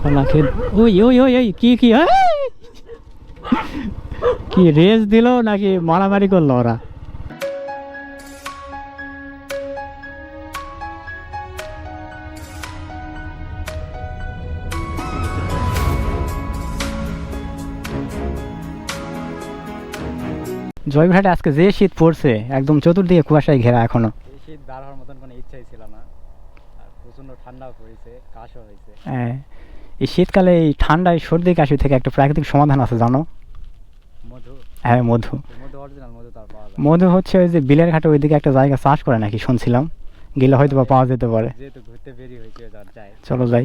কলা খেত ওই ওই ওই ওই কি কি! কি রেস দিল নাকি মারামারি করল ওরা? জয়ঘাটে আজকে যে শীত পড়ছে একদম চতুর্দিকে কুয়াশায় ঘেরা এখনও। এই শীত বার হওয়ার মতন কোনো ইচ্ছাই ছিল না। আর প্রচণ্ড ঠান্ডাও পড়েছে কাশও হয়েছে। হ্যাঁ। এই শীতকালে এই ঠান্ডায় সর্দি কাশি থেকে একটা প্রাকৃতিক সমাধান আছে জানো? মধু? হ্যাঁ মধু। মধু হচ্ছে ওই যে বিলের ঘাটে ওইদিকে একটা জায়গা চাষ করে নাকি শুনছিলাম। গেলে হয়তো বা পাওয়া যেতে পারে। চলো যাই।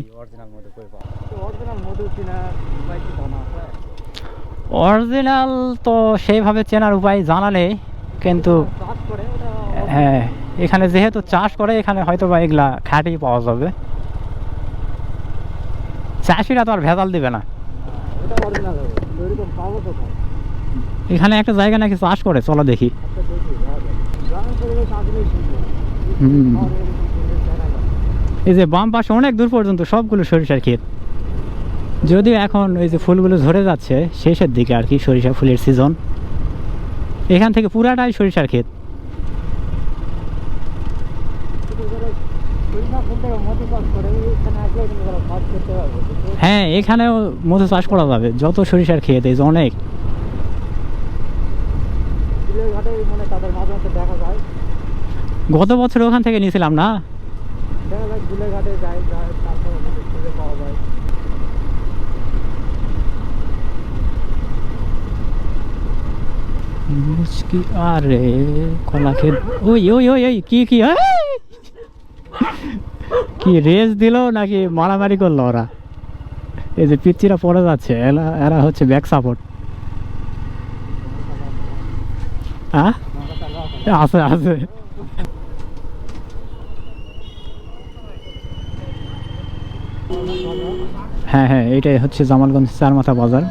অরিজিনাল তো সেইভাবে চেনার উপায় জানা নেই কিন্তু হ্যাঁ এখানে যেহেতু চাষ করে এখানে হয়তো বা এগুলা খাঁটি পাওয়া যাবে। চাষিরা তো আর ভেজাল দিবে না। এখানে একটা জায়গা নাকি চাষ করে, চলো দেখি। এই যে বাম পাশে অনেক দূর পর্যন্ত সবগুলো সরিষার ক্ষেত। যদিও এখন ওই যে ফুলগুলো ঝরে যাচ্ছে, শেষের দিকে আর কি সরিষা ফুলের সিজন এখান থেকে পুরাটাই সরিষার ক্ষেত কিন্তু যারা সরিষা ফুল থেকে মধু চাষ করে এখানে আসলে কিন্তু তারা কাজ করতে পারবে কিন্তু হ্যাঁ এখানেও মধু চাষ করা যাবে। যত সরিষার ক্ষেত, এই যে অনেক। গত বছর ওখান থেকে নিয়েছিলাম না? আরে, কলা ক্ষেত। ওই ওই ওই কি কি এই! কি রেস দিল নাকি মারামারি করল ওরা? এই যে পিচ্ছিরা পড়ে যাচ্ছে, এরা এরা হচ্ছে ব্যাক সাপোর্ট হ্যাঁ আছে আছে। হ্যাঁ হ্যাঁ এটাই হচ্ছে জামালগঞ্জ চারমাথা বাজার।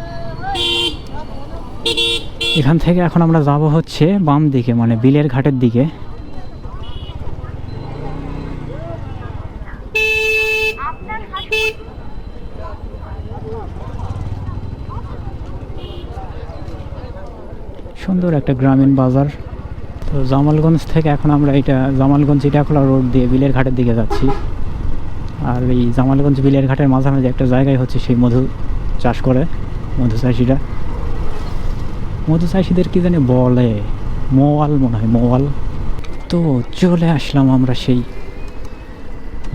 এখান থেকে এখন আমরা যাব হচ্ছে বাম দিকে মানে বিলের ঘাটের দিকে। সুন্দর একটা গ্রামীণ বাজার। তো জামালগঞ্জ থেকে এখন আমরা এটা জামালগঞ্জ ইটাখোলা রোড দিয়ে বিলের ঘাটের দিকে যাচ্ছি। আর এই জামালগঞ্জ বিলের ঘাটের মাঝামাঝি একটা জায়গায় হচ্ছে সেই মধু চাষ করে, মধু চাষিরা। মধু চাষিদের কী জানি বলে? মোয়াল মনে হয়, মোয়াল। তো চলে আসলাম আমরা সেই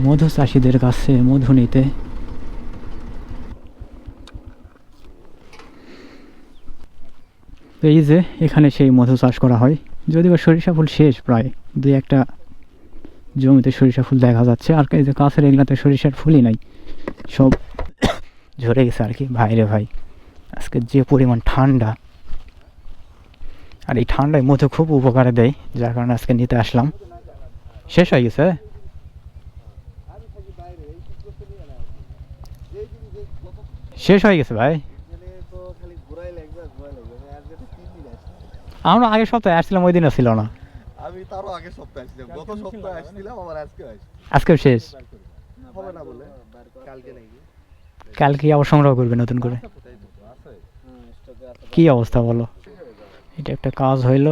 মধু চাষিদের কাছে মধু নিতে। এই যে, এখানে সেই মধু চাষ করা হয়। যদিও সরিষা ফুল শেষ প্রায়। দুই একটা জমিতে সরিষা ফুল দেখা যাচ্ছে। আর এই যে কাছের এগুলাতে সরিষার ফুলই নাই। সব ঝরে গেছে আর কি ভাইরে ভাই। আজকে যে পরিমাণ ঠান্ডা। আর এই ঠান্ডায় মধু খুব উপকারে দেয়, যার কারণে আজকে নিতে আসলাম। শেষ হয়ে গেছে? শেষ হয়ে গেছে ভাই? আমরা আগের সপ্তাহে আসছিলাম ওই দিনও ছিল না। আমি তারও আগে সপ্তাহে আসছিলাম। গত সপ্তাহে আসছিলাম আবার আজকে আসছি। আজকেও শেষ? হবে না বলে? কালকে নাকি? কালকে আবার সংগ্রহ করবে নতুন করে। কি অবস্থা বলো? এটা একটা কাজ হইল।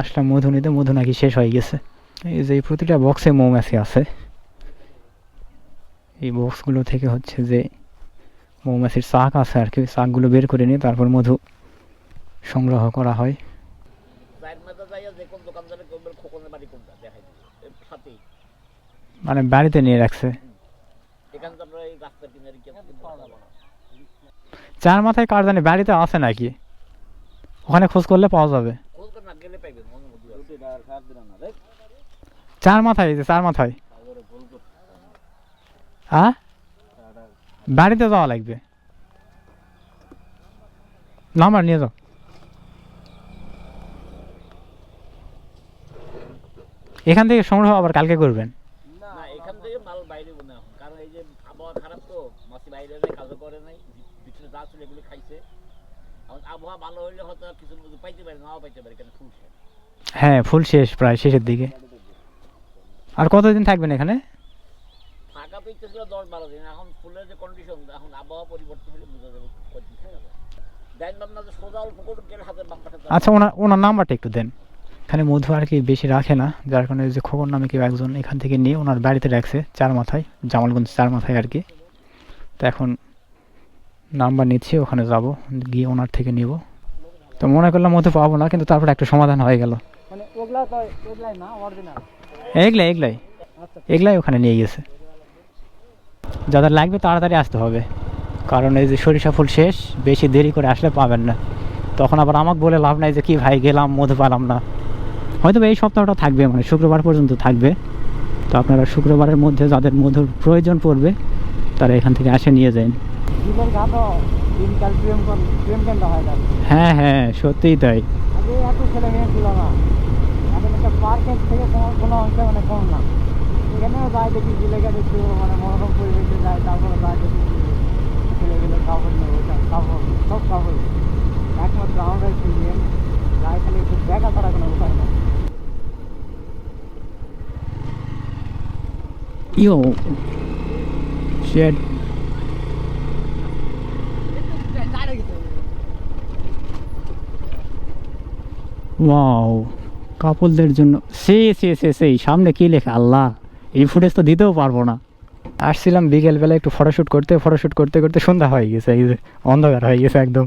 আসলাম মধু নিতে মধু নাকি শেষ হয়ে গেছে। এই যে এই প্রতিটা বক্সে মৌমাছি আছে। এই বক্সগুলো থেকে হচ্ছে যে মৌমাছির চাক আছে আর কি ওই চাকগুলো বের করে নিয়ে তারপর মধু সংগ্রহ করা হয়। মানে বাড়িতে নিয়ে রাখছে। চার মাথায় কার জানি বাড়িতে আছে নাকি? ওখানে খোঁজ করলে পাওয়া যাবে। চার মাথায় চার মাথায়। হ্যাঁ বাড়িতে যাওয়া লাগবে। নাম্বার নিয়ে যাও। এখান থেকে সংগ্রহ আবার কালকে করবেন? না এখান থেকে মাল বাইরে কারণ এই যে আবহাওয়া খারাপ তো মাছি বাইরে কাজও করে নাই ভিতরে যা ছিল এগুলো খাইছে। আবহাওয়া ভালো হইলে হয়তো কিছু পাইতে পারে নাও পাইতে পারে কেন ফুল। হ্যাঁ ফুল শেষ প্রায় শেষের দিকে। আর কতদিন থাকবেন এখানে? থাকা থাকা তো ইচ্ছে ছিল দশ বারো দিন এখন ফুলের যে কন্ডিশন এখন আবহাওয়া পরিবর্তন হলে বোঝা যাবে কদিন যাবে দেন ভাবনা যে সোজা অল্প বাম আচ্ছা ওনার ওনার নাম্বারটা একটু দেন। এখানে মধু আর কি বেশি রাখে না যার কারণে যে খোকন নামে কেউ একজন এখান থেকে নিয়ে ওনার বাড়িতে রাখছে চার মাথায় জামালগঞ্জ চার মাথায় আর কি। তো এখন নাম্বার নিচ্ছি ওখানে যাব গিয়ে ওনার থেকে নিব। তো মনে করলাম মধু পাবো না কিন্তু তারপর একটা সমাধান হয়ে গেল। এগলাই এগলাই এগলাই ওখানে নিয়ে গেছে। যাদের লাগবে তাড়াতাড়ি আসতে হবে। কারণ এই যে সরিষা ফুল শেষ বেশি দেরি করে আসলে পাবেন না। তখন আবার আমাকে বলে লাভ নাই যে কি ভাই গেলাম মধু পালাম না। হয়তো এই সপ্তাহটা থাকবে মানে শুক্রবার পর্যন্ত থাকবে। তো আপনারা শুক্রবারের মধ্যে যাদের মধুর প্রয়োজন পড়বে তারা এখান থেকে আসে নিয়ে যান। হয়ে হ্যাঁ হ্যাঁ সত্যিই তাই। আগে এত ছেলে মেয়ে ছিল না এখন একটা পার্কের থেকে কোনো কোনো অংশে মানে কম না এখানেও যায় দেখি বিলে গেছে একটু মানে মনোরম পরিবেশে যায় তারপরে যায় দেখি ছেলেগুলো কাপড় নেব কাপড় সব কাপড় একমাত্র আমরা সিজন যায় খালি একটু দেখা ছাড়া কোনো উপায় না ইয়ো শেড ওয়াও কাপলদের জন্য সে সে সে সেই সামনে কি লেখা? আল্লাহ। এই ফুটেজ তো দিতেও পারব না। আসছিলাম বিকেলবেলা একটু ফটোশ্যুট করতে ফটোশ্যুট করতে করতে সন্ধ্যা হয়ে গেছে এই যে অন্ধকার হয়ে গেছে একদম।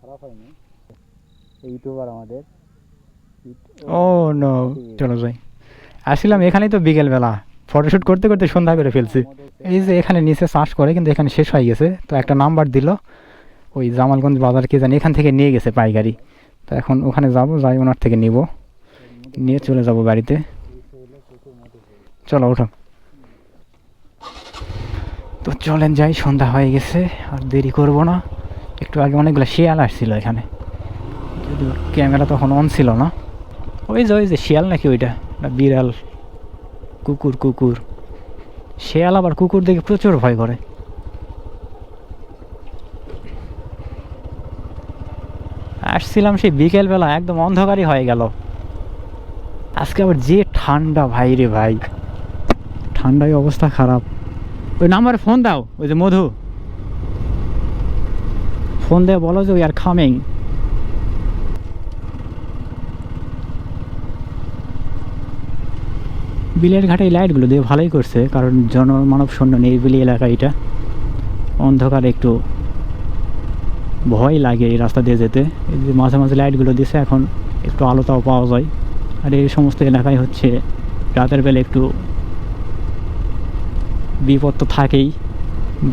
খারাপ হয়নি ইউটিউবার আমাদের। ও নো চলো যাই। আসছিলাম এখানেই তো বিকেলবেলা। ফটোশ্যুট করতে করতে সন্ধ্যা করে ফেলছি। এই যে এখানে নিচে চাষ করে, কিন্তু এখানে শেষ হয়ে গেছে। তো একটা নাম্বার দিল। ওই জামালগঞ্জ বাজার কে জানি, এখান থেকে নিয়ে গেছে পাইকারি। তো এখন ওখানে যাব, যাই ওনার থেকে নিব। নিয়ে চলে যাব বাড়িতে। চলো, ওঠো। তো চলেন যাই, সন্ধ্যা হয়ে গেছে। আর দেরি করব না। একটু আগে অনেকগুলো শিয়াল আসছিল এখানে। যদিও ক্যামেরা তখন অন ছিল না। ওই যে ওই যে শিয়াল নাকি ওইটা? বিড়াল, কুকুর কুকুর। শেয়াল আবার কুকুর দেখে প্রচুর ভয় করে। আসছিলাম সেই বিকেলবেলা, একদম অন্ধকারই হয়ে গেল। আজকে আবার যে ঠান্ডা, ভাই রে ভাই। ঠান্ডায় অবস্থা খারাপ। ওই নাম্বারে ফোন দাও, ওই যে মধু। ফোন দিয়ে বলো যে উই আর খামিং বিলের ঘাটে লাইটগুলো দিয়ে ভালোই করছে, কারণ জনমানব শূন্য নিরিবিলি এলাকা এটা। অন্ধকার একটু ভয় লাগে এই রাস্তা দিয়ে যেতে। এই যে মাঝে মাঝে লাইটগুলো দিছে, এখন একটু আলোটাও পাওয়া যায়। আর এই সমস্ত এলাকায় হচ্ছে রাতের বেলা একটু বিপদ তো থাকেই।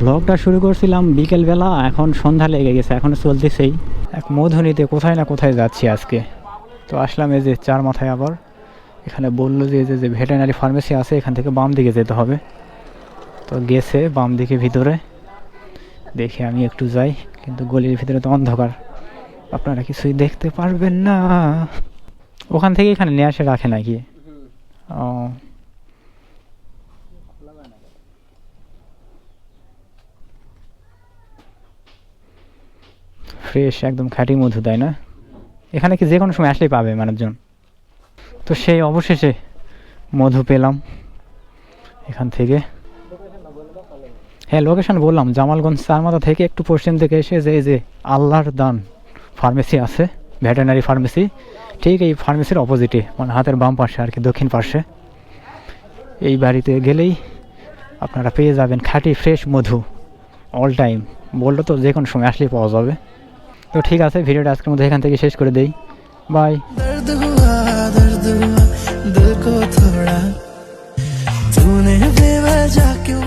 ব্লগটা শুরু করছিলাম বিকেলবেলা, এখন সন্ধ্যা লেগে গেছে, এখন চলতেছেই। এক মধুনিতে কোথায় না কোথায় যাচ্ছি আজকে। তো আসলাম এই যে চার মাথায় আবার। এখানে বলল যে যে ভেটেনারি ফার্মেসি আছে, এখান থেকে বাম দিকে যেতে হবে। তো গেছে বাম দিকে ভিতরে। দেখে আমি একটু যাই, কিন্তু গলির ভিতরে তো অন্ধকার। আপনারা কিছুই দেখতে পারবেন না। ওখান থেকে এখানে নিয়ে আসে, রাখে নাকি? ও। ফ্রেশ একদম খাঁটি মধু, তাই না? এখানে কি যে কোনো সময় আসলেই পাবে মানুষজন। তো সেই অবশেষে মধু পেলাম এখান থেকে। হ্যাঁ লোকেশন বললাম, জামালগঞ্জ চারমাথা থেকে একটু পশ্চিম থেকে এসে যে যে আল্লাহর দান ফার্মেসি আছে ভেটেনারি ফার্মেসি ঠিক এই ফার্মেসির অপোজিটে মানে হাতের বাম পাশে আর কি, দক্ষিণ পাশে। এই বাড়িতে গেলেই আপনারা পেয়ে যাবেন খাঁটি ফ্রেশ মধু অল টাইম বলল তো যে কোনো সময় আসলেই পাওয়া যাবে। তো ঠিক আছে, ভিডিওটা আজকের মধ্যে এখান থেকে শেষ করে দেই। বাই थोड़ा। तूने बेवजह क्यों